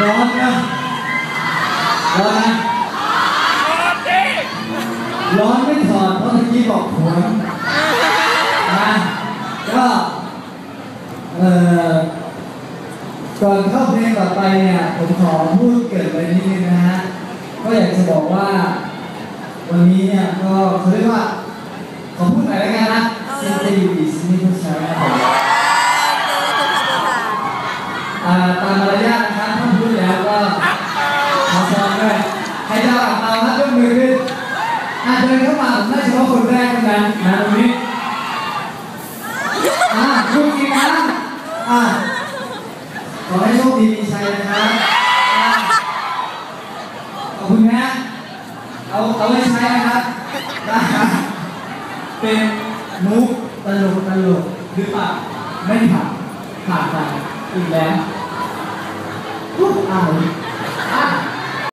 ร้อนนะร้อนนะร้อนไม่ถอดเพราะเมื่อกี้บอกหัวนะก็เอ่อก่อนเข้าเพลงต่อไปเนี่ยผมขอพูดเกิดไว้นิดนึงนะฮะก็อยากจะบอกว่า วันนี้เนี่ยก็เขาเรียกว่าขอพูดหน่อยแล้วกันนะซินตยูดิสนี่ผู้ชายนะครับผมอ่าตามมารยาทนะครับถ้าพูดแล้วก็ขอซ้อมด้วยใครจะอ่านตามครับยกมือขึ้น อาเดินเข้ามาผมได้เฉพาะคนแรกเท่านั้นนะตรงนี้อ่าคุณกี่ครั้งอ่าขอให้โชคดีมีชัยนะครับอ่าขอบคุณนะเอาเอาไว้ใช้นะครับได้ครับเป็นมุกตลกตลกหรือเปล่าไม่ผ่านผ่านไปอีกแล้วปุ๊บอ้าว